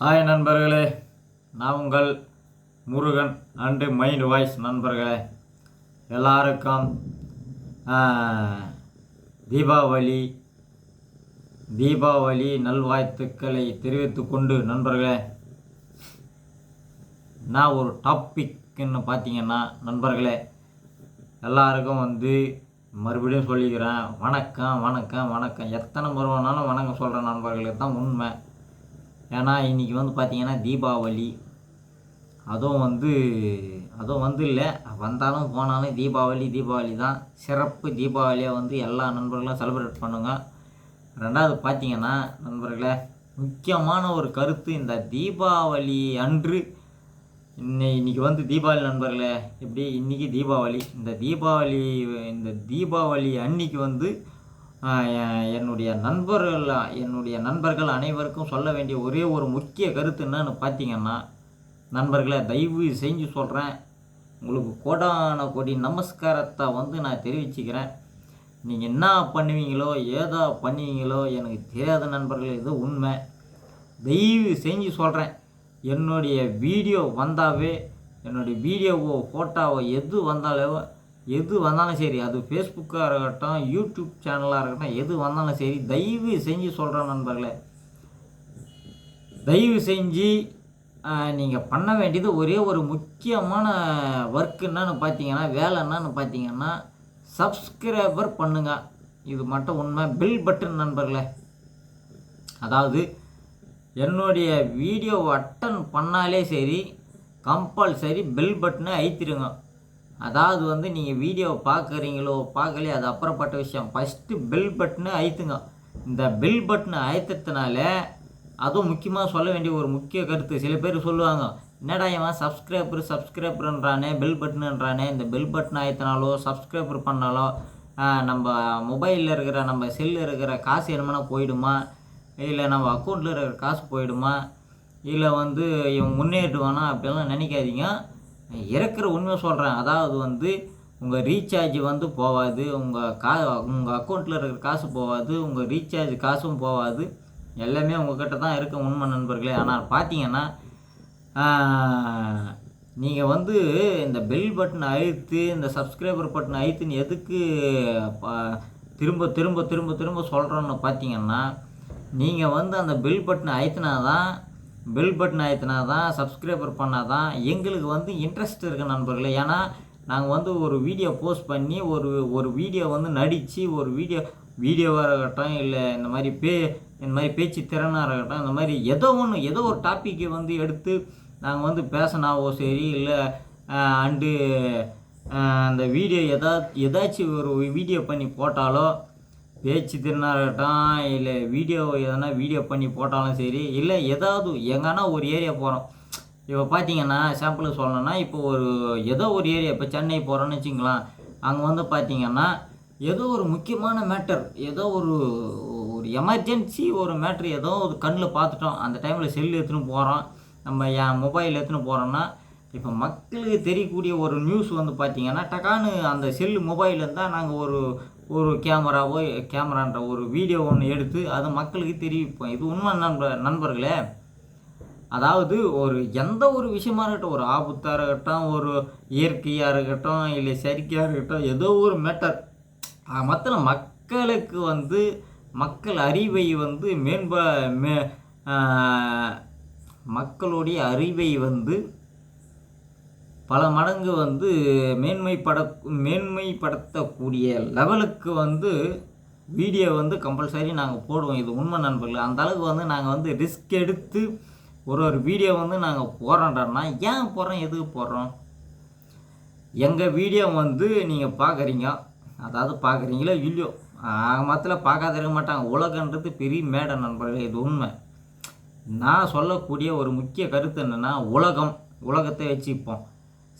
Hi நண்பர்களே நான் உங்கள் முருகன் அண்டு மைண்ட் வாய்ஸ் நண்பர்களே. எல்லாருக்கும் தீபாவளி தீபாவளி நல்வாழ்த்துக்களை தெரிவித்துக் கொண்டு நண்பர்களே நான் ஒரு டாப்பிக்னு பார்த்தீங்கன்னா நண்பர்களே எல்லாருக்கும் வந்து மறுபடியும் சொல்லிக்கிறேன். வணக்கம் வணக்கம் வணக்கம். எத்தனை முறை வேணாலும் வணக்கம் சொல்கிற நண்பர்களுக்கு தான் உண்மை. ஏன்னா இன்றைக்கி வந்து பார்த்திங்கன்னா தீபாவளி. அதுவும் வந்து அதுவும் வந்து இல்லை. வந்தாலும் போனாலும் தீபாவளி தீபாவளி தான். சிறப்பு தீபாவளியை வந்து எல்லா நண்பர்களும் செலிப்ரேட் பண்ணுங்க. ரெண்டாவது பார்த்தீங்கன்னா நண்பர்களே முக்கியமான ஒரு கருத்து இந்த தீபாவளி அன்று இன்னை இன்றைக்கி வந்து தீபாவளி நண்பர்களே எப்படி இன்றைக்கி தீபாவளி? இந்த தீபாவளி இந்த தீபாவளி அன்னைக்கு வந்து என்னுடைய நண்பர்கள் என்னுடைய நண்பர்கள் அனைவருக்கும் சொல்ல வேண்டிய ஒரே ஒரு முக்கிய கருத்து என்னன்னு பார்த்தீங்கன்னா நண்பர்களை தயவு செஞ்சு சொல்கிறேன் உங்களுக்கு கோடான கோடி நமஸ்காரத்தை வந்து நான் தெரிவிச்சுக்கிறேன். நீங்கள் என்ன பண்ணுவீங்களோ ஏதோ பண்ணுவீங்களோ எனக்கு தெரியாத நண்பர்கள் இது உண்மை. தயவு செஞ்சு சொல்கிறேன் என்னுடைய வீடியோ வந்தாவே என்னுடைய வீடியோவோ ஃபோட்டோவோ எது வந்தாலோ எது வந்தாலும் சரி அது ஃபேஸ்புக்காக இருக்கட்டும் யூடியூப் சேனலாக இருக்கட்டும் எது வந்தாலும் சரி தயவு செஞ்சு சொல்கிறேன் நண்பர்களே. தயவு செஞ்சு நீங்கள் பண்ண வேண்டியது ஒரே ஒரு முக்கியமான ஒர்க் என்னன்னு பார்த்தீங்கன்னா வேலை என்னன்னு பார்த்தீங்கன்னா சப்ஸ்கிரைபர் பண்ணுங்கள் இது மட்டும் உண்மை. பில் பட்டன் நண்பர்களே. அதாவது என்னுடைய வீடியோ அட்டன் பண்ணாலே சரி கம்பல்சரி பெல் பட்டனை அழுத்திடுங்க அதாவது வந்து நீங்கள் வீடியோ பார்க்குறீங்களோ பார்க்கலையோ அது அப்புறப்பட்ட விஷயம். ஃபஸ்ட்டு பெல் பட்டனை அழுத்துங்க. இந்த பெல் பட்டனை அழுத்தத்தினால அதுவும் முக்கியமாக சொல்ல வேண்டிய ஒரு முக்கிய கருத்து. சில பேர் சொல்லுவாங்க என்னடா இவன் சப்ஸ்கிரைபர் சப்ஸ்கிரைபர்ன்றானே பெல் பட்டனுன்றானே இந்த பெல் பட்டன் அழுத்தினாலோ சப்ஸ்கிரைபர் பண்ணாலோ நம்ம மொபைலில் இருக்கிற நம்ம செல்லில் இருக்கிற காசு என்னமோனா போயிடுமா? இல்லை நம்ம அக்கௌண்ட்டில் இருக்கிற காசு போயிடுமா? இல்லை வந்து இவன் முன்னேற்றுவானா அப்படிலாம் நினைக்காதீங்க. இறக்குற உண்மை சொல்கிறேன் அதாவது வந்து உங்கள் ரீசார்ஜ் வந்து போகாது உங்கள் கா உங்கள் அக்கௌண்ட்டில் இருக்கிற காசு போகாது உங்கள் ரீசார்ஜ் காசும் போகாது எல்லாமே உங்கள்கிட்ட தான் இருக்க உண்மை நண்பர்களே. ஆனால் பார்த்தீங்கன்னா நீங்கள் வந்து இந்த பெல் பட்டன் அழுத்து இந்த சப்ஸ்கிரைபர் பட்டன் அழுத்துன்னு எதுக்கு ப- திரும்ப திரும்ப திரும்ப திரும்ப சொல்கிறோன்னு பார்த்தீங்கன்னா நீங்கள் வந்து அந்த பெல் பட்டனை அழுத்தினா தான் பெல் பட்டன் அழுத்தினா தான் சப்ஸ்கிரைபர் பண்ணால் தான் எங்களுக்கு வந்து இன்ட்ரெஸ்ட் இருக்குது நண்பர்களே. ஏன்னா நாங்கள் வந்து ஒரு வீடியோ போஸ்ட் பண்ணி ஒரு ஒரு வீடியோ வந்து நடித்து ஒரு வீடியோ வீடியோவாக இருக்கட்டும் இல்லை இந்த மாதிரி பே இந்த மாதிரி பேச்சு திறனாக இருக்கட்டும் இந்த மாதிரி ஏதோ ஒன்று ஏதோ ஒரு டாப்பிக்கை வந்து எடுத்து நாங்கள் வந்து பேசினாவோ சரி இல்லை அண்டு அந்த வீடியோ எதா ஏதாச்சும் ஒரு வீடியோ பண்ணி போட்டாலோ பேச்சு திறனாகட்டும் இல்லை வீடியோ எதனா வீடியோ பண்ணி போட்டாலும் சரி இல்லை ஏதாவது எங்கன்னா ஒரு ஏரியா போகிறோம் இப்போ பார்த்தீங்கன்னா சாம்பிளுக்கு சொல்லணும்னா இப்போ ஒரு ஏதோ ஒரு ஏரியா இப்போ சென்னை போகிறோன்னு வச்சுங்களேன். அங்கே வந்து பார்த்தீங்கன்னா ஏதோ ஒரு முக்கியமான மேட்டர் ஏதோ ஒரு ஒரு எமர்ஜென்சி ஒரு மேட்ரு ஏதோ ஒரு கண்ணில் பார்த்துட்டோம் அந்த டைமில் செல் எடுத்துன்னு போகிறோம் நம்ம என் மொபைல் எடுத்துன்னு போகிறோன்னா இப்போ மக்களுக்கு தெரியக்கூடிய ஒரு நியூஸ் வந்து பார்த்திங்கன்னா டக்கான்னு அந்த செல்லு மொபைல் இருந்தால் நாங்கள் ஒரு ஒரு கேமராவோ கேமரான்ற ஒரு வீடியோ ஒன்று எடுத்து அதை மக்களுக்கு தெரிவிப்போம். இது உண்மை நண்ப நண்பர்களே. அதாவது ஒரு எந்த ஒரு விஷயமா இருக்கட்டும் ஒரு ஆபத்தாக இருக்கட்டும் ஒரு இயற்கையாக இருக்கட்டும் இல்லை செயற்கையாக இருக்கட்டும் ஏதோ ஒரு மேட்டர் மற்ற மக்களுக்கு வந்து மக்கள் அறிவை வந்து மேம்ப மே மக்களுடைய அறிவை வந்து பல மடங்கு வந்து மேன்மைப்பட மேன்மைப்படுத்தக்கூடிய லெவலுக்கு வந்து வீடியோ வந்து கம்பல்சரி நாங்கள் போடுவோம். இது உண்மை நண்பர்கள். அந்த அளவுக்கு வந்து நாங்கள் வந்து ரிஸ்க் எடுத்து ஒரு ஒரு வீடியோ வந்து நாங்கள் போடுறோன்றோம்னா ஏன் போடுறோம்? எதுக்கு போடுறோம்? எங்கள் வீடியோ வந்து நீங்கள் பார்க்குறீங்க அதாவது பார்க்குறீங்களோ இல்லையோ? மொத்தத்தில் பார்க்காத இருக்க மாட்டாங்க. உலகன்றது பெரிய மேடை நண்பர்களே. இது உண்மை. நான் சொல்லக்கூடிய ஒரு முக்கிய கருத்து என்னென்னா உலகம். உலகத்தை வச்சுப்போம்.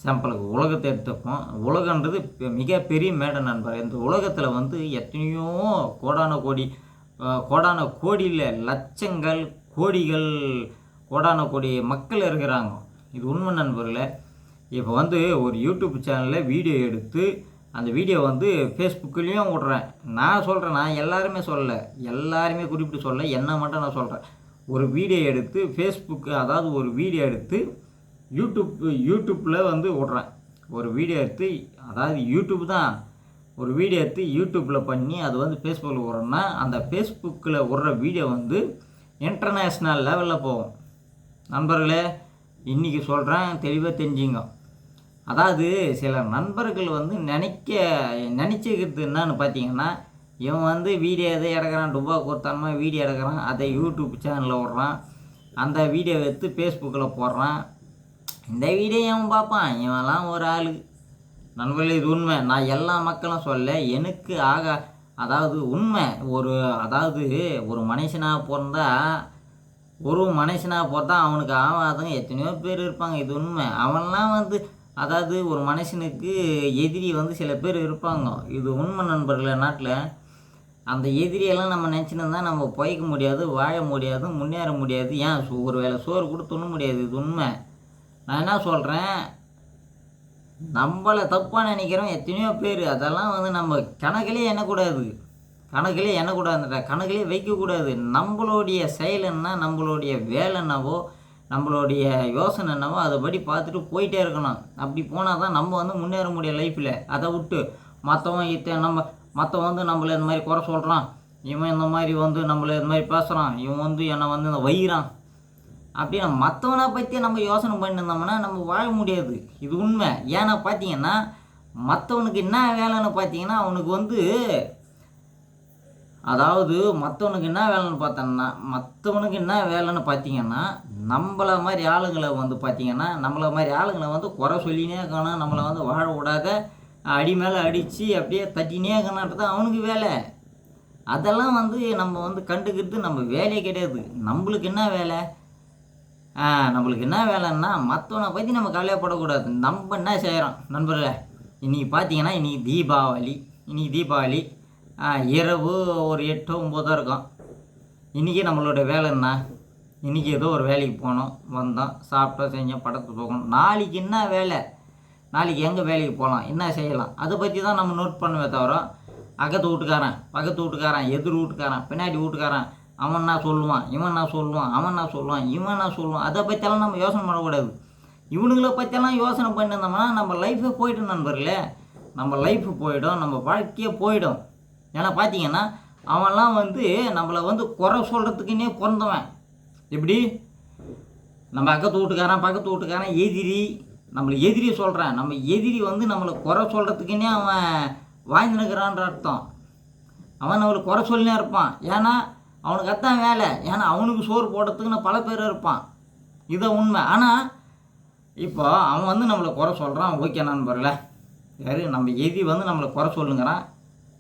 நம்மளுக்கு உலகத்தை எடுத்துப்போம். உலகன்றது பெ- மிகப்பெரிய மேடை நண்பர். இந்த உலகத்தில் வந்து எத்தனையோ கோடான கோடி கோடான கோடியில் லட்சங்கள் கோடிகள் கோடான கோடி மக்கள் இருக்கிறாங்க. இது உண்மை நண்பர்களே. இப்போ வந்து ஒரு யூடியூப் சேனலில் வீடியோ எடுத்து அந்த வீடியோ வந்து ஃபேஸ்புக்லேயும் விட்றேன். நான் சொல்கிறேன் நான் எல்லாருமே சொல்லலை. எல்லாருமே குறிப்பிட்டு சொல்ல என்ன மட்டும் நான் சொல்கிறேன் ஒரு வீடியோ எடுத்து ஃபேஸ்புக்கு அதாவது ஒரு வீடியோ எடுத்து யூடியூப் யூடியூப்பில் வந்து விட்றேன் ஒரு வீடியோ எடுத்து அதாவது யூடியூப் தான். ஒரு வீடியோ எடுத்து யூடியூப்பில் பண்ணி அது வந்து ஃபேஸ்புக்கில் விட்றோன்னா அந்த ஃபேஸ்புக்கில் விட்ற வீடியோ வந்து இன்டர்நேஷ்னல் லெவலில் போகும். நண்பர்களே இன்றைக்கி சொல்கிறேன் தெளிவாக தெரிஞ்சுங்க. அதாவது சில நண்பர்கள் வந்து நினைக்க நினச்சிக்கிறது என்னன்னு பார்த்தீங்கன்னா இவன் வந்து வீடியோ எதை எடுக்கிறான் டுபா கொடுத்தானமா வீடியோ எடுக்கிறான் அதை யூடியூப் சேனலில் விட்றான் அந்த வீடியோ எடுத்து ஃபேஸ்புக்கில் போடுறான். இந்த வீடியோ இவன் பார்ப்பான். இவன்லாம் ஒரு ஆள். நண்பர்களே இது உண்மை. நான் எல்லா மக்களும் சொல்ல எனக்கு ஆக அதாவது உண்மை. ஒரு அதாவது ஒரு மனுஷனாக பிறந்தா ஒரு மனுஷனாக பிறந்தா அவனுக்கு ஆகாதுங்க எத்தனையோ பேர் இருப்பாங்க. இது உண்மை. அவன்லாம் வந்து அதாவது ஒரு மனுஷனுக்கு எதிரி வந்து சில பேர் இருப்பாங்க. இது உண்மை நண்பர்களே நாட்டில். அந்த எதிரியெல்லாம் நம்ம நினச்சினா நம்ம பொய்க்க முடியாது வாழ முடியாது முன்னேற முடியாது. ஏன்? ஒரு வேளை சோறு கூட துண்ண முடியாது. இது உண்மை. நான் என்ன சொல்கிறேன் நம்மளை தப்பாக நினைக்கிறோம் எத்தனையோ பேர். அதெல்லாம் வந்து நம்ம கணக்கிலே எண்ணக்கூடாது. கணக்கிலே எண்ணக்கூடாதுன்ற. கணக்கிலே வைக்கக்கூடாது. நம்மளுடைய செயல் என்ன நம்மளுடைய வேலை என்னவோ நம்மளுடைய யோசனை என்னவோ அதை படி பார்த்துட்டு போயிட்டே இருக்கணும். அப்படி போனால் தான் நம்ம வந்து முன்னேற முடியும் லைஃப்பில் அதை விட்டு மற்றவன் இத்த நம்ம மற்றவன் வந்து நம்மளை இந்த மாதிரி குறை சொல்கிறான் இவன் இந்த மாதிரி வந்து நம்மளை இந்த மாதிரி பேசுகிறான் இவன் வந்து என்னை வந்து இந்த வைகிறான் அப்படின்னு மற்றவனை பற்றி நம்ம யோசனை பண்ணியிருந்தோம்னா நம்ம வாழ முடியாது. இது உண்மை. ஏன்னா பார்த்தீங்கன்னா மற்றவனுக்கு என்ன வேலைன்னு பார்த்தீங்கன்னா அவனுக்கு வந்து அதாவது மற்றவனுக்கு என்ன வேலைன்னு பார்த்தோம்னா மற்றவனுக்கு என்ன வேலைன்னு பார்த்தீங்கன்னா நம்மளை மாதிரி ஆளுங்களை வந்து பார்த்தீங்கன்னா நம்மளை மாதிரி ஆளுங்களை வந்து குறை சொல்லினே இருக்கணும். நம்மளை வந்து வாழ விடாத அடி மேலே அடித்து அப்படியே தட்டினே இருக்கணுன்றது தான் அவனுக்கு வேலை. அதெல்லாம் வந்து நம்ம வந்து கண்டுக்கிறது நம்ம வேலையே கிடையாது. நம்மளுக்கு என்ன வேலை? நம்மளுக்கு என்ன வேலைன்னா மற்றவனை பற்றி நம்ம கவலைப்படக்கூடாது நம்ம என்ன செய்கிறோம் நண்பர்களே? இன்றைக்கி பார்த்தீங்கன்னா இன்றைக்கி தீபாவளி. இன்றைக்கி தீபாவளி இரவு ஒரு எட்டு ஒம்பதோ இருக்கும். இன்றைக்கி நம்மளோட வேலை என்ன? இன்றைக்கி ஏதோ ஒரு வேலைக்கு போனோம் வந்தோம் சாப்பிட்டோம் செஞ்சோம் படத்துக்கு போகணும். நாளைக்கு என்ன வேலை? நாளைக்கு எங்கே வேலைக்கு போகலாம் என்ன செய்யலாம்? அதை பற்றி தான் நம்ம நோட் பண்ணுவே தவிர அகத்து வீட்டுக்காரன் பக்கத்து வீட்டுக்காரன் எதிர் வீட்டுக்காரன் பின்னாடி வீட்டுக்காரன் அவன் நான் சொல்லுவான் இவன் நான் சொல்லுவான் அவன் நான் சொல்லுவான் இவன் நான் சொல்லுவான் அதை பற்றியெல்லாம் நம்ம யோசனை பண்ணக்கூடாது. இவனுங்களை பற்றியெல்லாம் யோசனை பண்ணியிருந்தோம்னா நம்ம லைஃபே போயிடும் நண்பர்களே. நம்ம லைஃப் போயிடும் நம்ம வாழ்க்கையே போயிடும். ஏன்னா பார்த்தீங்கன்னா அவன்லாம் வந்து நம்மளை வந்து குறை சொல்கிறதுக்குன்னே பிறந்தவன் எப்படி? நம்ம அக்கத்து வீட்டுக்காரன் பக்கத்து வீட்டுக்காரன் எதிரி. நம்மளை எதிரி சொல்கிறேன் நம்ம எதிரி வந்து நம்மளை குறை சொல்கிறதுக்குன்னே அவன் வாழ்ந்துனுக்கிறான்ற அர்த்தம். அவன் நம்மளை குறை சொல்லினே இருப்பான். ஏன்னா அவனுக்கு அதான் வேலை. ஏன்னா அவனுக்கு சோறு போடுறதுக்குன்னு பல பேர் இருப்பான். இதை உண்மை. ஆனால் இப்போ அவன் வந்து நம்மளை குறை சொல்கிறான் ஓகே நண்பர்களே சரி நம்ம எதி வந்து நம்மளை குறை சொல்லுங்கிறான்.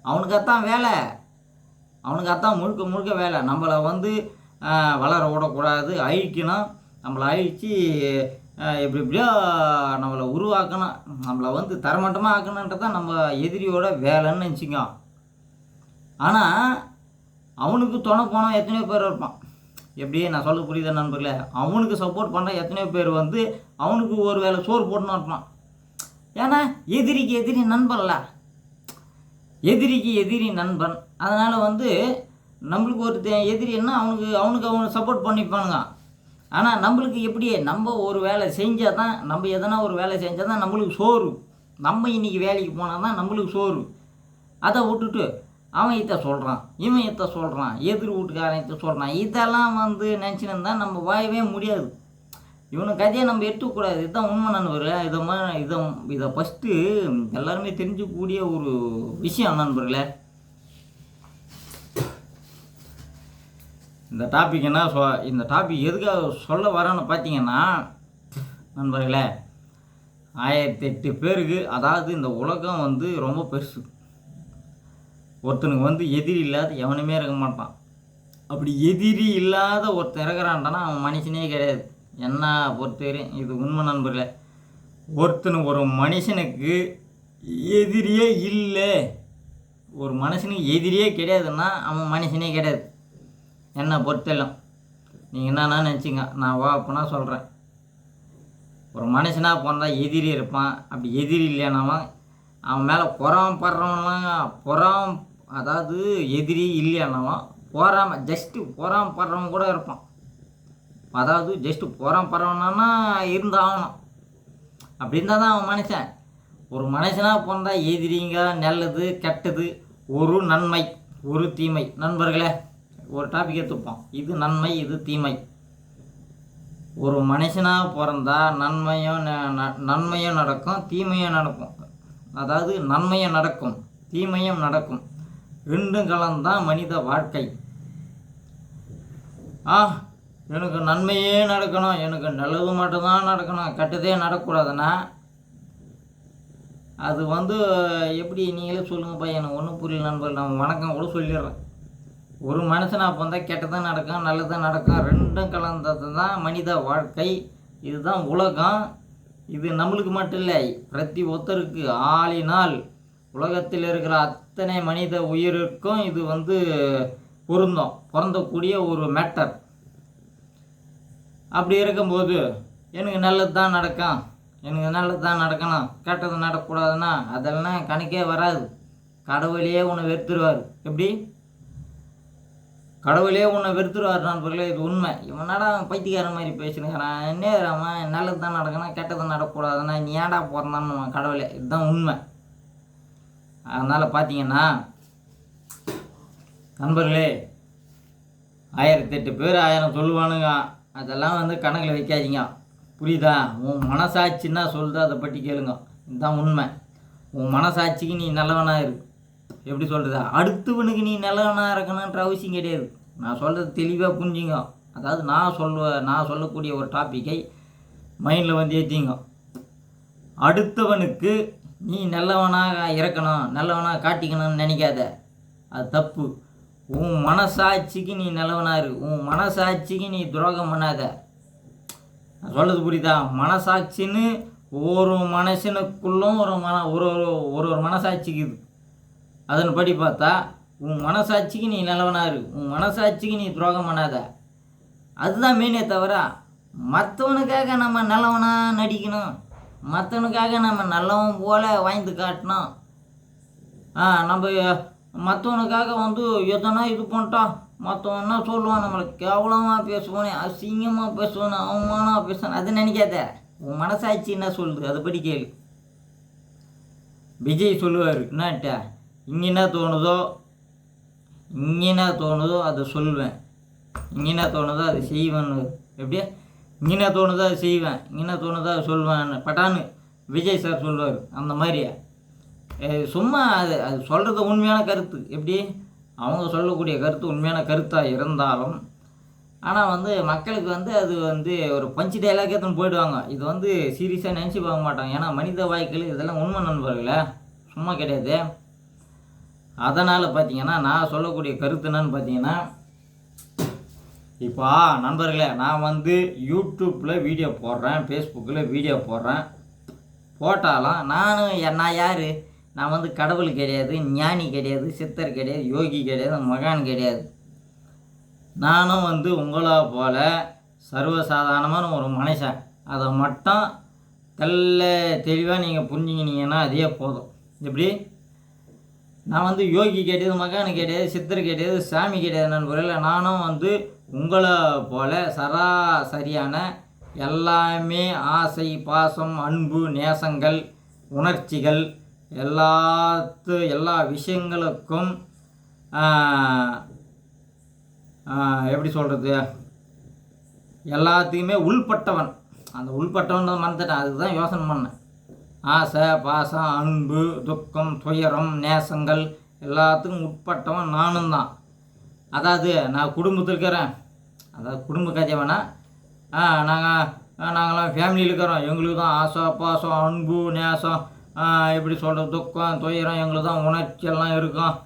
அவனுக்கு அதான் வேலை. அவனுக்கு அதான் முழுக்க முழுக்க வேலை. நம்மளை வந்து வளர விடக்கூடாது. அழிக்கணும். நம்மளை அழித்து எப்படி எப்படியோ நம்மளை உருவாக்கணும். நம்மளை வந்து தரமட்டமாக ஆக்கணுன்றது தான் நம்ம எதிரியோட வேலைன்னு நினச்சிக்கோ. ஆனால் அவனுக்கு துணை போனால் எத்தனையோ பேர் இருப்பான். எப்படி நான் சொல்ல புரியுதா நண்பர்களே அவனுக்கு சப்போர்ட் பண்ண எத்தனையோ பேர் வந்து அவனுக்கு ஒரு வேளை சோறு போட்டுன்னு இருப்பான். ஏன்னா எதிரிக்கு எதிரி நண்பன்ல. எதிரிக்கு எதிரி நண்பன். அதனால் வந்து நம்மளுக்கு ஒரு எதிரின்னா அவனுக்கு அவனுக்கு அவனை சப்போர்ட் பண்ணிப்பானுங்க. ஆனால் நம்மளுக்கு எப்படி நம்ம ஒரு வேலை செஞ்சால் தான் நம்ம எதனா ஒரு வேலை செஞ்சால் தான் நம்மளுக்கு சோறு. நம்ம இன்னைக்கு வேலைக்கு போனால் தான் நம்மளுக்கு சோறு. அதை விட்டுட்டு அவன் இதை சொல்கிறான் இவன் இதை சொல்கிறான் எதிர் வீட்டுக்காரன் இதை சொல்கிறான் இதெல்லாம் வந்து நினச்சின்னு இருந்தால் நம்ம வாயவே முடியாது. இவனை கதையை நம்ம எடுத்துக்கூடாது இதுதான் உண்மை நண்பர்களே. இதை மாதிரி இதை இதை ஃபஸ்ட்டு எல்லாருமே தெரிஞ்சுக்கூடிய ஒரு விஷயம் நண்பர்களே. இந்த டாபிக் என்ன சொ இந்த டாபிக் எதுக்காக சொல்ல வரேன்னு பார்த்தீங்கன்னா நண்பர்களே ஆயிரத்தி எட்டு பேருக்கு அதாவது இந்த உலகம் வந்து ரொம்ப பெருசு. ஒருத்தனுக்கு வந்து எதிரி இல்லாத எவனுமே இருக்க மாட்டான். அப்படி எதிரி இல்லாத ஒருத்தன் இருக்கிறான்டானா அவன் மனுஷனே கிடையாது. என்ன பொறுத்தவரையும் இது உண்மை நண்பர்களே. ஒருத்தனுக்கு ஒரு மனுஷனுக்கு எதிரியே இல்லை. ஒரு மனுஷனுக்கு எதிரியே கிடையாதுன்னா அவன் மனுஷனே கிடையாது. என்ன பொறுத்தெல்லாம் நீங்கள் என்னன்னா நினச்சிங்க. நான் வா அப்படின்னா சொல்கிறேன் ஒரு மனுஷனாக பிறந்தா எதிரி இருப்பான். அப்படி எதிரி இல்லைனாவன் அவன் மேலே புறம் படுறவன்லாம் புறம் அதாவது எதிரி இல்லையானாலும் போகாமல் ஜஸ்ட்டு போகாமல் படுறவன் கூட இருப்பான். அதாவது ஜஸ்ட்டு போகிறான் பரவணும்னா இருந்தாகணும். அப்படி இருந்தால் தான் அவன் மனுஷன். ஒரு மனுஷனாக பிறந்தா எதிரிங்க நல்லது கெட்டது ஒரு நன்மை ஒரு தீமை. நண்பர்களே ஒரு டாபிக் எடுத்துப்போம். இது நன்மை இது தீமை. ஒரு மனுஷனாக பிறந்தா நன்மையும் ந- ந- நன்மையும் நடக்கும் தீமையும் நடக்கும். அதாவது நன்மையும் நடக்கும் தீமையும் நடக்கும். ரெண்டும் கலந்தான் மனித வாழ்க்கை. ஆ எனக்கு நன்மையே நடக்கணும். எனக்கு நல்லது மட்டும்தான் நடக்கணும். கெட்டதே நடக்கக்கூடாதுன்னா அது வந்து எப்படி நீங்களே சொல்லுங்கப்பா. எனக்கு ஒன்றும் புரியல நண்பர்கள். நான் வணக்கம் கூட சொல்லிடுறேன். ஒரு மனுஷன் அப்போ வந்தால் கெட்டதும் நடக்கும் நல்லதும் நடக்கும். ரெண்டும் கலந்தது தான் மனித வாழ்க்கை. இதுதான் உலகம். இது நம்மளுக்கு மட்டும் இல்லை. பிரதி ஒருத்தருக்கு ஆளினால் உலகத்தில் இருக்கிற அத்தனை மனித உயிருக்கும் இது வந்து பொருந்தும் பொருந்தக்கூடிய ஒரு மேட்டர் அப்படி இருக்கும்போது எனக்கு நல்லது தான் நடக்கும் எனக்கு நல்லது தான் நடக்கணும் கெட்டது நடக்கக்கூடாதுன்னா அதெல்லாம் கணக்கே வராது. கடவுளையே உன்னை வெறுத்துருவார். எப்படி? கடவுளே உன்னை வெறுத்துருவார் நண்பர்களே இது உண்மை. இவனடா பைத்தியக்காரன் மாதிரி பேசினுக்கிறான். என்ன அவன் நல்லது தான் நடக்கணும் கெட்டது நடக்கக்கூடாதுன்னா நீ ஏன்டா பிறந்தான்னு கடவுளே. இதுதான் உண்மை. அதனால் பார்த்தீங்கன்னா நண்பர்களே ஆயிரத்தெட்டு பேர் ஆயிரம் சொல்லுவானுங்க. அதெல்லாம் வந்து கணக்கில் வைக்காதீங்க. புரியுதா? உன் மனசாட்சின்னா சொல்லுது அதை பற்றி கேளுங்க. இதுதான் உண்மை. உன் மனசாட்சிக்கு நீ நல்லவனாக இரு. எப்படி சொல்கிறது அடுத்தவனுக்கு நீ நல்லவனாக இருக்கணுன்ற அவசியம் கிடையாது. நான் சொல்கிறது தெளிவாக புரிஞ்சுங்க. அதாவது நான் சொல்ல நான் சொல்லக்கூடிய ஒரு டாப்பிக்கை மைண்டில் வந்து ஏற்றிங்க அடுத்தவனுக்கு நீ நல்லவனாக இறக்கணும் நல்லவனாக காட்டிக்கணும்னு நினைக்காத. அது தப்பு. உன் மனசாட்சிக்கு நீ நல்லவனாக இரு. உன் மனசாட்சிக்கு நீ துரோகம் பண்ணாத. நான் சொல்கிறது புரியுதா? மனசாட்சின்னு ஒரு மனுஷனுக்குள்ளும் ஒரு மன ஒரு ஒரு ஒரு ஒரு மனசாட்சிக்கு இது. அதன்படி பார்த்தா உன் மனசாட்சிக்கு நீ நல்லவனாக இரு. உன் மனசாட்சிக்கு நீ துரோகம் பண்ணாத. அதுதான் மெயினே தவிர மற்றவனுக்காக நம்ம நல்லவனாக நடிக்கணும். மற்றவனுக்காக நம்ம நல்லவன் போல வாய்ந்து காட்டினோம் ஆ நம்ம மற்றவனுக்காக வந்து எதனா இது பண்ணிட்டோம் மற்றவன் சொல்லுவான்? நம்மளை கேவலமாக பேசுவானே அசிங்கமாக பேசுவானே அவமானமாக பேசுவானே அது நினைக்காத. உன் மனசாட்சி என்ன சொல்லுது? அதுபடி கேளு. விஜய் சொல்லுவார் என்னட்ட இங்கே என்ன தோணுதோ இங்கே என்ன தோணுதோ அதை சொல்லுவேன். இங்கே என்ன தோணுதோ அதை செய்வேன்னு. எப்படியா? இங்கே தோணுதா செய்வேன் இங்கே தோணுதா சொல்வேன் பட்டான்னு விஜய் சார் சொல்லுவார் அந்த மாதிரியா? சும்மா அது அது சொல்கிறது உண்மையான கருத்து. எப்படி? அவங்க சொல்லக்கூடிய கருத்து உண்மையான கருத்தாக இருந்தாலும் ஆனால் வந்து மக்களுக்கு வந்து அது வந்து ஒரு பஞ்சு டைலாக்கே எடுத்துன்னு போயிடுவாங்க. இது வந்து சீரியஸாக நினச்சி பார்க்க மாட்டாங்க. ஏன்னா மனித வாய்க்கள் இதெல்லாம் உண்மை நண்பர்களே சும்மா கிடையாது. அதனால் பார்த்தீங்கன்னா நான் சொல்லக்கூடிய கருத்து என்னன்னு பார்த்தீங்கன்னா இப்போ நண்பர்களே நான் வந்து யூடியூப்பில் வீடியோ போடுறேன் ஃபேஸ்புக்கில் வீடியோ போடுறேன். போட்டாலும் நானும் என்ன நான் யார்? நான் வந்து கடவுள் கிடையாது ஞானி கிடையாது சித்தர் கிடையாது யோகி கிடையாது மகான் கிடையாது. நானும் வந்து உங்களை போல் சர்வசாதாரணமான ஒரு மனுஷன். அதை மட்டும் தெல்ல தெளிவாக நீங்கள் புரிஞ்சுக்கினீங்கன்னா அதே போதும். எப்படி? நான் வந்து யோகி கிடையாது மகானு கிடையாது சித்தர் கிடையாது சாமி கிடையாது நண்பர்களே. நானும் வந்து உங்களை போல சராசரியான எல்லாமே ஆசை பாசம் அன்பு நேசங்கள் உணர்ச்சிகள் எல்லாத்து எல்லா விஷயங்களுக்கும் எப்படி சொல்கிறது எல்லாத்துக்குமே உள்பட்டவன். அந்த உள்பட்டவன் மறந்துட்டேன். அதுக்கு தான் யோசனை பண்ணேன். ஆசை பாசம் அன்பு துக்கம் துயரம் நேசங்கள் எல்லாத்துக்கும் உட்பட்டவன் நானும் தான். அதாவது நான் குடும்பத்தில் இருக்கிறேன். அதாவது குடும்ப கதை வேணா நாங்கள் நாங்களாம் ஃபேமிலியில் இருக்கிறோம். எங்களுக்கு தான் ஆசை பாசம் அன்பு நேசம். எப்படி சொல்கிறது துக்கம் துயரம் எங்களுக்கு தான் உணர்ச்சி எல்லாம் இருக்கும்.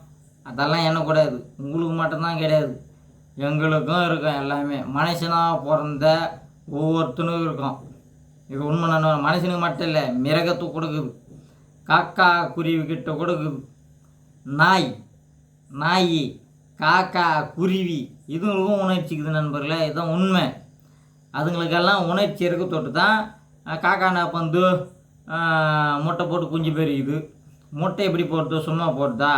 அதெல்லாம் எண்ணக்கூடாது உங்களுக்கு மட்டும்தான் கிடையாது. எங்களுக்கும் இருக்கும் எல்லாமே. மனுஷனாக பிறந்த ஒவ்வொருத்தனுக்கும் இருக்கும். இது உண்மை நான் மனுஷனுக்கு மட்டும் இல்லை மிருகத்துக்கு கொடுக்குது. காக்கா குருவிக்கிட்ட கொடுக்குது. நாய் நாய். காக்கா குருவி இதுவும் உணர்ச்சிக்குது நண்பர்களே இதுதான் உண்மை. அதுங்களுக்கெல்லாம் உணர்ச்சி இருக்க தொட்டு தான் காக்கா நான் வந்து முட்டை போட்டு குஞ்சு பெரியுது. முட்டை எப்படி போடுறது சும்மா போடுதா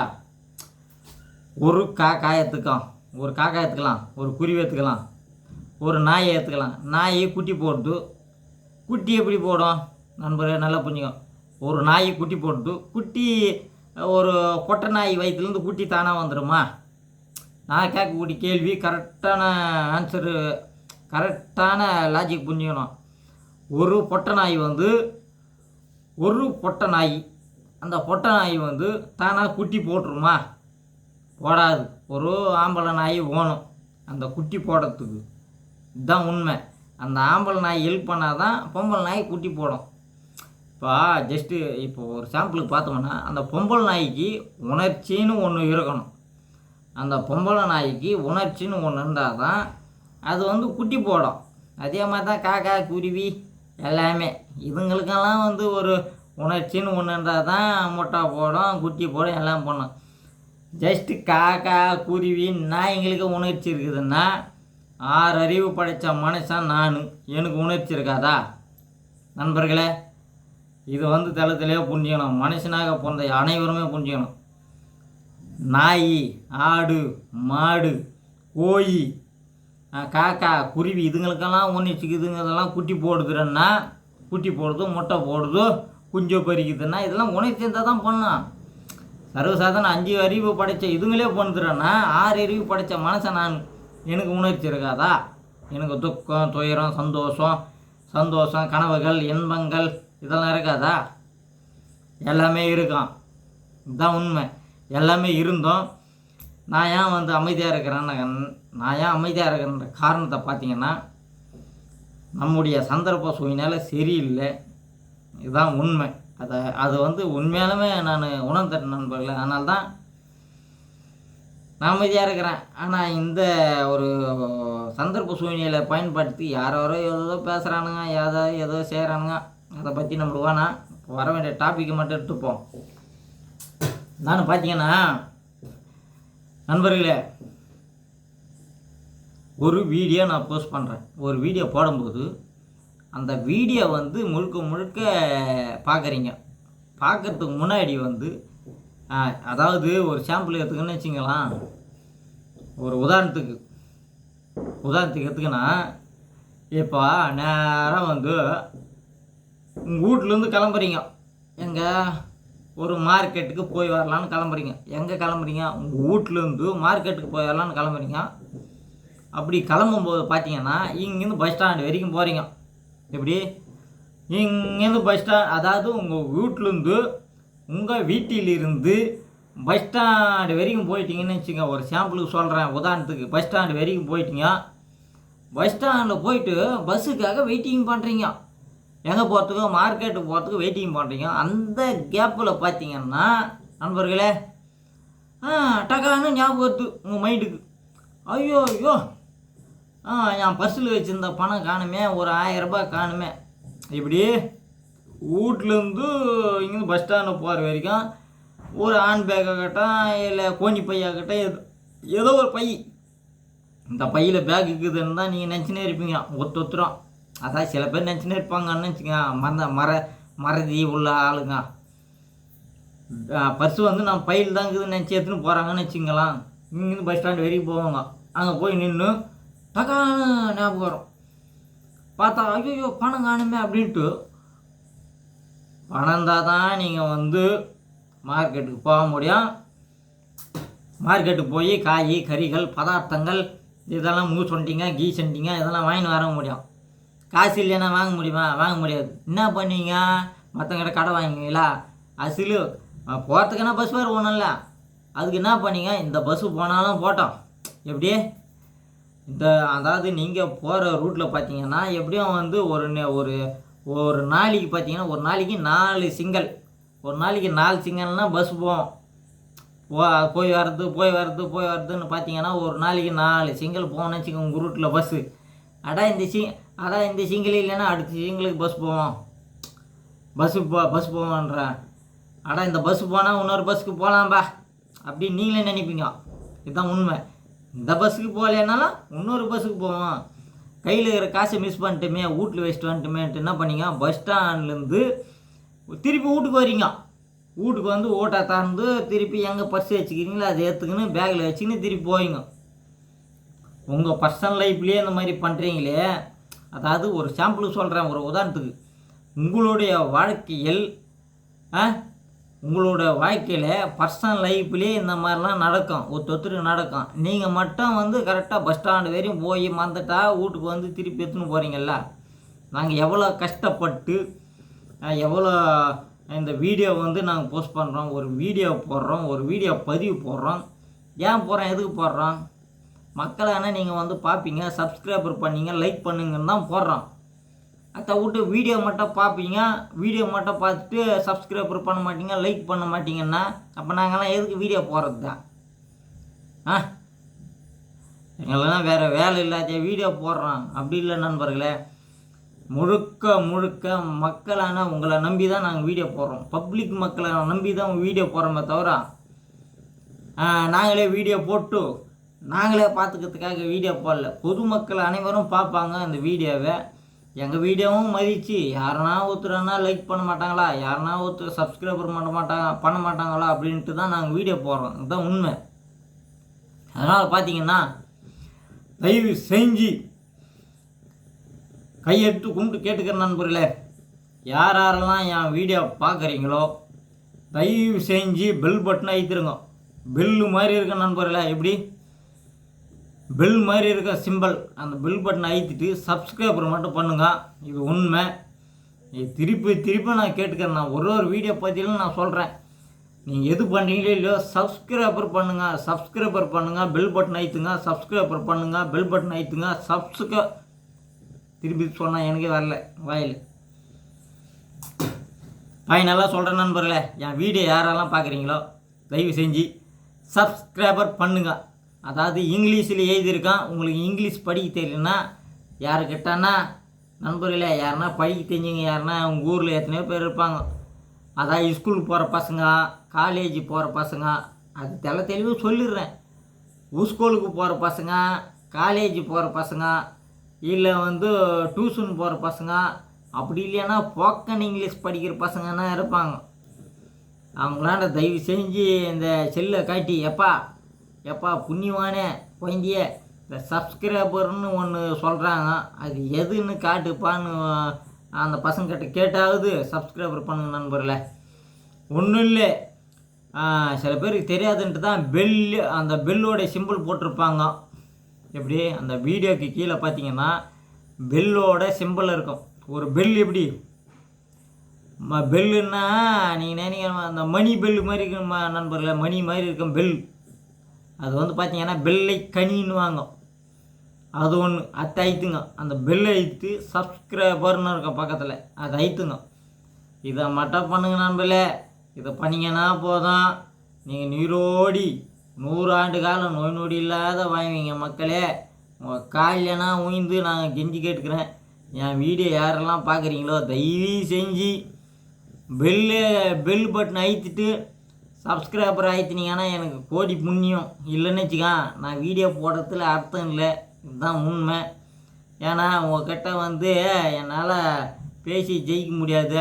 ஒரு காக்கா ஏற்றுக்கலாம் ஒரு காக்கா எடுத்துக்கலாம் ஒரு குருவி எடுத்துக்கலாம் ஒரு நாயை ஏற்றுக்கலாம் நாயை குட்டி போடுது குட்டி எப்படி போடும்? நண்பர்களே நல்லா புரிஞ்சுக்கோ. ஒரு நாய் குட்டி போடுது குட்டி ஒரு கொட்டை நாய் வயிற்றுலேருந்து குட்டி தானாக வந்துடுமா நான் கேட்கக்கூடிய கேள்வி கரெக்டான ஆன்சரு கரெக்டான லாஜிக் புரிஞ்சுக்கணும். ஒரு பொட்டை நாய் வந்து ஒரு பொட்டை நாய் அந்த பொட்டை நாய் வந்து தானாக குட்டி போட்டுருமா? போடாது. ஒரு ஆம்பளை நாய் ஓணும். அந்த குட்டி போடுறதுக்கு. இதுதான் உண்மை. அந்த ஆம்பளை நாய் ஹெல்ப் பண்ணால் தான் பொம்பளை நாய் குட்டி போடும். இப்போ ஜஸ்ட்டு இப்போ ஒரு சாம்பிளுக்கு பார்த்தோம்னா அந்த பொம்பளை நாய்க்கு உணர்ச்சின்னு ஒன்று இருக்கணும். அந்த பொம்பளை நாய்க்கு உணர்ச்சின்னு ஒன்று இருந்தால் தான் அது வந்து குட்டி போடும். அதே மாதிரி தான் காக்கா குருவி எல்லாமே. இதுங்களுக்கெல்லாம் வந்து ஒரு உணர்ச்சின்னு ஒன்று இருந்தால் தான் முட்டை போடும் குட்டி போடும் எல்லாம் பண்ணும் ஜஸ்ட்டு காக்கா குருவி நாய்ங்களுக்கு உணர்ச்சி இருக்குதுன்னா ஆறு அறிவு படைத்த மனுஷன் நான். எனக்கு உணர்ச்சி இருக்காதா? நண்பர்களே இது வந்து தளத்திலே புரிஞ்சுக்கணும். மனுஷனாக பிறந்த அனைவருமே புரிஞ்சுக்கணும். நாய் ஆடு மாடு கோழி காக்கா குருவி இதுங்களுக்கெல்லாம் ஒன்றிச்சுக்கு இதுங்கெல்லாம் குட்டி போடுதுன்னா குட்டி போடுது முட்டை போடுது குஞ்சு பறிக்குதுன்னா இதெல்லாம் உணர்ச்சி இருந்தால் தான் பண்ணும். சர்வசாதாரண அஞ்சு அறிவு படைத்த இதுங்களே பண்ணுதுறேன்னா ஆறு அறிவு படைத்த மனசை நான். எனக்கு உணர்ச்சி இருக்காதா? எனக்கு துக்கம் துயரம் சந்தோஷம் சந்தோஷம் கனவுகள் இன்பங்கள் இதெல்லாம் இருக்காதா? எல்லாமே இருக்கும். இதுதான் உண்மை. எல்லாமே இருந்தோம். நான் ஏன் வந்து அமைதியாக இருக்கிறேன்னு நான் ஏன் அமைதியாக இருக்கிறேன்ற காரணத்தை பார்த்தீங்கன்னா நம்முடைய சந்தர்ப்ப சூழ்நிலை சரியில்லை. இதுதான் உண்மை. அதை அது வந்து உண்மையாலுமே நான் உணர்ந்தேன் நண்பர்களே. அதனால தான் நான் அமைதியாக இருக்கிறேன். ஆனால் இந்த ஒரு சந்தர்ப்ப சூழ்நிலை பயன்படுத்தி யாரோ ஏதோ பேசுகிறானுங்க ஏதோ ஏதோ செய்கிறானுங்க அதை பற்றி நம்மளுக்கு வேணாம் வர வேண்டிய டாப்பிக்கை மட்டும் எடுத்துப்போம். நான் பார்த்தீங்கன்னா நண்பர்களே ஒரு வீடியோ நான் போஸ்ட் பண்ணுறேன் ஒரு வீடியோ போடும்போது அந்த வீடியோ வந்து முழுக்க முழுக்க பார்க்குறீங்க பார்க்கறதுக்கு முன்னாடி வந்து அதாவது ஒரு சாம்பிள் எடுத்துக்கன்னு வச்சுங்களேன். ஒரு உதாரணத்துக்கு உதாரணத்துக்கு எடுத்துக்கினா இப்போ நேராக வந்து உங்கள் வீட்டிலேருந்து கிளம்புறீங்க. எங்கே? ஒரு மார்க்கெட்டுக்கு போய் வரலான்னு கிளம்புறீங்க. எங்கே கிளம்புறீங்க? உங்கள் வீட்டிலேருந்து மார்க்கெட்டுக்கு போய் வரலான்னு கிளம்புறீங்க. அப்படி கிளம்பும்போது பார்த்தீங்கன்னா இங்கேருந்து பஸ் ஸ்டாண்டு வரைக்கும் போகிறீங்க எப்படி? இங்கேருந்து பஸ் ஸ்டாண்ட் அதாவது உங்கள் வீட்டிலேருந்து உங்கள் வீட்டிலிருந்து பஸ் ஸ்டாண்டு வரைக்கும் போயிட்டீங்கன்னு வச்சுங்க ஒரு சாம்பிளுக்கு சொல்கிறேன் உதாரணத்துக்கு பஸ் ஸ்டாண்டு வரைக்கும் போயிட்டீங்க. பஸ் ஸ்டாண்டில் போயிட்டு பஸ்ஸுக்காக வெயிட்டிங் பண்ணுறீங்க எங்கே போகிறதுக்கோ மார்க்கெட்டுக்கு போகிறதுக்கு வெயிட்டிங் பண்ணுறீங்க அந்த கேப்பில் பார்த்தீங்கன்னா நண்பர்களே ஆ டக்கான்னு ஞாபகம் வருது உங்கள் மைண்டுக்கு ஐயோ ஐயோ. ஆ என் பர்ஸில் வச்சுருந்த பணம் காணுமே ஒரு ஆயிரரூபா காணுமே. இப்படி வீட்லேருந்து இங்கேருந்து பஸ் ஸ்டாண்டு போகிற வரைக்கும் ஒரு ஹேண்ட் பேக்காகட்டும் இல்லை கோணி பையாகட்டும் எது ஏதோ ஒரு பை. இந்த பையில் பேக் இருக்குதுன்னு தான் நீங்கள் நினச்சினே இருப்பீங்க ஒத்து ஒத்துரும் அதான் சில பேர் நினச்சினே இருப்பாங்கன்னு வச்சுக்கோங்க மற மர மறதி உள்ள ஆளுங்க. பர்ஸு வந்து நம்ம பையில் தான் இருக்குதுன்னு நினச்சி எடுத்துன்னு போகிறாங்கன்னு வச்சுங்களேன் இங்கேருந்து பஸ் ஸ்டாண்டு வரைக்கும் போவாங்க. அங்கே போய் நின்று டக்கான ஞாபகம் வரும். பார்த்தா ஐயோ பணம் காணுமே அப்படின்ட்டு பணம் இருந்தால் தான் நீங்கள் வந்து மார்க்கெட்டுக்கு போக முடியும். மார்க்கெட்டுக்கு போய் காய் கறிகள் பதார்த்தங்கள் இதெல்லாம் மூ சொன்னிங்க கீ சொன்னிங்க இதெல்லாம் வாங்கின்னு வர முடியும். காசு இல்லைன்னா வாங்க முடியுமா? வாங்க முடியாது. என்ன பண்ணுவீங்க மற்றவங்கிட்ட கடை வாங்குவீங்களா அசிலு. போகிறதுக்குன்னா பஸ் வேறு ஒன்றும் அதுக்கு என்ன பண்ணீங்க? இந்த பஸ்ஸு போனாலும் போட்டோம். எப்படி? இந்த அதாவது நீங்கள் போகிற ரூட்டில் பார்த்தீங்கன்னா எப்படியும் வந்து ஒரு நே- ஒரு ஒரு நாளைக்கு பார்த்தீங்கன்னா ஒரு நாளைக்கு நாலு சிங்கல் ஒரு நாளைக்கு நாலு சிங்கல்னால் பஸ் போவோம். போ போய் வர்றது போய் வர்றது போய் வர்றதுன்னு பார்த்தீங்கன்னா ஒரு நாளைக்கு நாலு சிங்கிள் போகணும்னு வச்சுக்கோங்க உங்கள் ரூட்டில் பஸ்ஸு அடா இந்த சி அடா இந்த சிங்கிள் இல்லைன்னா அடுத்த சிங்கிளுக்கு பஸ் போவோம். பஸ்ஸு போ பஸ் போவோன்றேன் அடா இந்த பஸ் போனால் இன்னொரு பஸ்ஸுக்கு போகலாம்பா அப்படின்னு நீங்களே நினைப்பீங்க. இதுதான் உண்மை. இந்த பஸ்ஸுக்கு போகலைன்னாலும் இன்னொரு பஸ்ஸுக்கு போவோம். கையில் இருக்கிற காசை மிஸ் பண்ணிட்டுமே வீட்டில் வச்சுட்டு வந்துட்டுமேன்ட்டு என்ன பண்ணீங்க? பஸ் ஸ்டாண்ட்லேருந்து திருப்பி வீட்டுக்கு வரீங்க வீட்டுக்கு வந்து ஓட்டா திறந்து திருப்பி எங்கே பர்ஸ் வச்சுக்கிறீங்களோ அதை எடுத்துக்கின்னு பேக்கில் வச்சுக்கின்னு திருப்பி போவீங்க. உங்கள் பர்சனல் லைஃப்லேயே இந்த மாதிரி பண்ணுறீங்களே அதாவது ஒரு சாம்பிளுக்கு சொல்கிறேன் ஒரு உதாரணத்துக்கு. உங்களுடைய வாழ்க்கையில் உங்களோட வாழ்க்கையில் பர்சனல் லைஃப்லேயே இந்த மாதிரிலாம் நடக்கும். ஒருத்தருக்கு நடக்கும். நீங்கள் மட்டும் வந்து கரெக்டாக பஸ் ஸ்டாண்டு வரையும் போய் மறந்துட்டா வீட்டுக்கு வந்து திருப்பி எடுத்துன்னு போகிறீங்கள நாங்கள் எவ்வளோ கஷ்டப்பட்டு எவ்வளோ இந்த வீடியோ வந்து நாங்கள் போஸ்ட் பண்ணுறோம் ஒரு வீடியோ போடுறோம் ஒரு வீடியோ பதிவு போடுறோம். ஏன் போகிறோம் எதுக்கு போடுறோம்? மக்களான நீங்கள் வந்து பார்ப்பீங்க சப்ஸ்கிரைபர் பண்ணீங்க லைக் பண்ணுங்கன்னு தான் போடுறோம். அதை விட்டு வீடியோ மட்டும் பார்ப்பீங்க வீடியோ மட்டும் பார்த்துட்டு சப்ஸ்கிரைபர் பண்ண மாட்டீங்க லைக் பண்ண மாட்டீங்கன்னா அப்போ நாங்கள்லாம் எதுக்கு வீடியோ போடுறது? தான் ஆ? எங்களெல்லாம் வேறு வேலை இல்லாத வீடியோ போடுறோம். அப்படி இல்லை நண்பர்களே முழுக்க முழுக்க மக்களான உங்களை நம்பி தான் நாங்கள் வீடியோ போடுறோம். பப்ளிக் மக்களை நம்பி தான் வீடியோ போடுறோமே தவிர நாங்களே வீடியோ போட்டு நாங்களே பார்த்துக்கிறதுக்காக வீடியோ போடல. பொதுமக்கள் அனைவரும் பார்ப்பாங்க அந்த வீடியோவை. எங்கள் வீடியோவும் மதித்து யாருனா ஒருத்தரனா லைக் பண்ண மாட்டாங்களா? யாருனா ஒருத்தர் சப்ஸ்கிரைபர் பண்ண மாட்டாங்க பண்ண மாட்டாங்களா? அப்படின்ட்டு தான் நாங்கள் வீடியோ போடுறோம். இதுதான் உண்மை. அதனால் பார்த்தீங்கன்னா தயவு செஞ்சு கையெடுத்து கும்பிட்டு கேட்டுக்கிற நண்பர்களே யார் யாரெல்லாம் என் வீடியோ பார்க்குறீங்களோ தயவு செஞ்சு பெல் பட்டனை ஐத்திருங்க பெல்லு மாதிரி இருக்க நண்பர்களே எப்படி? பெல் மாதிரி இருக்க சிம்பிள் அந்த பெல் பட்டனை அழுத்திட்டு சப்ஸ்கிரைபர் மட்டும் பண்ணுங்க. இது உண்மை. இது திருப்பி திருப்பி நான் கேட்டுக்கிறேன். நான் ஒரு ஒரு வீடியோ பற்றிலும் நான் சொல்கிறேன் நீங்கள் எது பண்ணுறீங்களோ இல்லையோ சப்ஸ்கிரைபர் பண்ணுங்கள் சப்ஸ்கிரைபர் பண்ணுங்கள் பெல் பட்டன் ஐத்துங்க சப்ஸ்கிரைபர் பண்ணுங்கள் பெல் பட்டன் ஐத்துங்க சப்ஸ்கிரை திருப்பி சொன்னால் எனக்கே வரல வாயில். ஃபைனலாக சொல்கிறேன் நண்பர்களே என் வீடியோ யாரெல்லாம் பார்க்குறீங்களோ தயவு செஞ்சு சப்ஸ்கிரைபர் பண்ணுங்கள் அதாவது இங்கிலீஷில் எழுதியிருக்கான் உங்களுக்கு இங்கிலீஷ் படிக்க தெரியலனா யாருக்கிட்டனா நண்பர்களே யாருன்னா படிக்க தெரிஞ்சவங்க யாருன்னா உங்கள் ஊரில் எத்தனையோ பேர் இருப்பாங்க. அதாவது ஸ்கூலுக்கு போகிற பசங்க காலேஜ் போகிற பசங்க அது தெல தெளிவாக சொல்லிடுறேன். ஸ்கூலுக்கு போகிற பசங்க காலேஜ் போகிற பசங்க இல்லை வந்து டியூஷன் போகிற பசங்க அப்படி இல்லைன்னா போக்கன் இங்கிலீஷ் படிக்கிற பசங்கன்னா இருப்பாங்க. அவங்களாண்ட தயவு செஞ்சு இந்த செல்லை காட்டி எப்பா எப்பா புண்ணியவானே குழந்தைய இந்த சப்ஸ்கிரைபர்னு ஒன்று சொல்கிறாங்க அது எதுன்னு காட்டுப்பான்னு அந்த பசங்கிட்ட கேட்டாவது சப்ஸ்கிரைபர் பண்ணுங்க நண்பர்களே. ஒன்றும் இல்லை. சில பேருக்கு தெரியாதுன்ட்டு தான் பெல்லு அந்த பெல்லோட சிம்பிள் போட்டிருப்பாங்க. எப்படி? அந்த வீடியோக்கு கீழே பார்த்தீங்கன்னா பெல்லோட சிம்பிள் இருக்கும். ஒரு பெல் எப்படி? ம பெல்லுன்னா நீங்கள் நினைக்கிற அந்த மணி பெல்லு மாதிரி இருக்கும் நண்பர்களே. மணி மாதிரி இருக்கும் பெல் அது வந்து பார்த்தீங்கன்னா பெல்லை கனின்னுவாங்க. அது ஒன்று அத்தை ஐத்துங்க அந்த பெல் ஐத்து சப்ஸ்கிரைபர்னு இருக்கும் பக்கத்தில் அது ஐத்துங்க இதை மட்டும் பண்ணுங்க நண்பர்களே. இதை பண்ணிங்கன்னா போதும். நீங்கள் நீரோடி நூறு ஆண்டு காலம் நோய் நொடி இல்லாத வாங்குவீங்க மக்களே. உங்கள் காலிலனா உயிந்து நாங்கள் கெஞ்சி கேட்டுக்கிறேன். என் வீடியோ யாரெல்லாம் பார்க்குறீங்களோ தயவு செஞ்சு பெல்லு பெல் பட்டன் அழுத்திட்டு சப்ஸ்கிரைபர் ஆயிடுனீங்கன்னா எனக்கு கோடி புண்ணியம். இல்லைன்னு வச்சுக்க நான் வீடியோ போடுறதுல அர்த்தம் இல்லை. இதுதான் உண்மை. ஏன்னா உங்ககிட்ட வந்து என்னால் பேசி ஜெயிக்க முடியாது.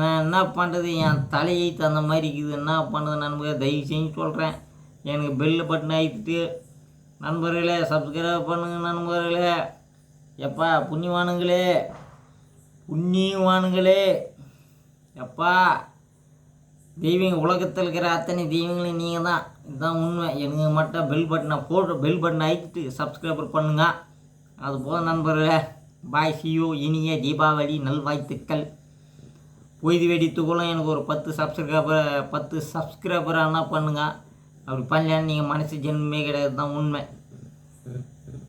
நான் என்ன பண்ணுறது என் தலையை தகுந்த மாதிரி இருக்குது. என்ன பண்ணுறது நண்பர்களே? தயவு செஞ்சு சொல்கிறேன் எனக்கு பெல்லு பட்டன் ஆகிட்டு நண்பர்களே சப்ஸ்கிரைப் பண்ணுங்க நண்பர்களே. எப்பா புண்ணியவானுங்களே புண்ணியவானுங்களே எப்பா. தெய்வீங்க உலகத்தில் இருக்கிற அத்தனை தெய்வங்களும் நீங்கள் தான் இதுதான் உண்மை. எனக்கு மட்டும் பெல் பட்டனை போட்டு பெல் பட்டனை ஆகிட்டு சப்ஸ்கிரைபர் பண்ணுங்க. அது போதும் நண்பர்களே. பாய் சியோ இனிய தீபாவளி நல்வாழ்த்துக்கள். பொய்து வெடித்துக்குள்ள எனக்கு ஒரு பத்து சப்ஸ்கிரைபர் பத்து சப்ஸ்கிரைபர் ஆனால் பண்ணுங்க. அப்படி பண்ணலன்னு நீங்கள் மனசு ஜென்மே கிடையாது தான் உண்மை.